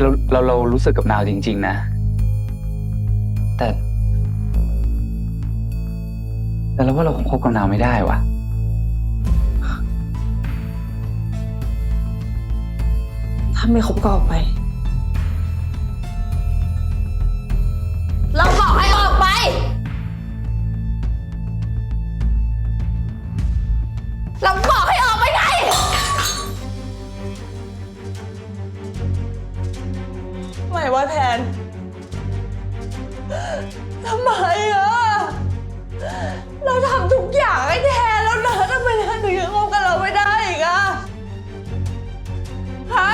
เราเราเรารู้สึกกับนาวจริง ๆ นะ แต่ แต่เราว่าเราคงคบกับนาวไม่ได้ว่ะ ถ้าไม่คบก็ออกไป เราบอกให้ออกไป เราบอก ไม่ว่าแทนทำไมอะเราทำทุกอย่างให้แทนแล้วนะทำไมแทนถึงยังคบกับเราไม่ได้อีกอะฮะ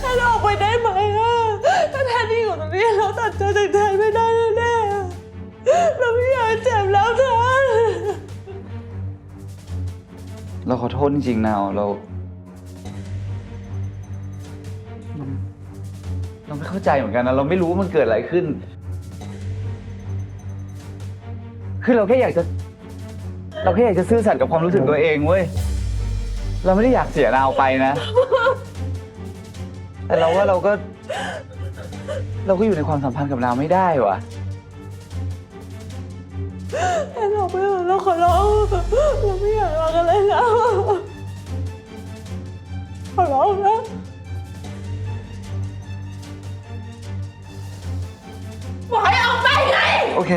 แทนออกไปได้ไหมอะถ้าแทนที่อยู่ตรงนี้เราตัดใจจากแทนไม่ได้แน่ๆอะเราไม่อยากเจ็บแล้วแทนเราขอโทษจริงๆนาวเราเรา เราไม่เข้าใจเหมือนกันนะ เราไม่รู้ว่ามันเกิดอะไรขึ้น คือเราแค่อยากจะ เราแค่อยากจะซื่อสัตย์กับความรู้สึกตัวเองเว้ย เราไม่ได้อยากเสียนาวไปนะ แต่เราว่าเราก็ เราก็อยู่ในความสัมพันธ์กับนาวไม่ได้วะแทนออกไปเถอะเราขอร้องเราไม่อยากรักอะไรแล้วขอร้องนะบอกให้ออกไปไง โอเค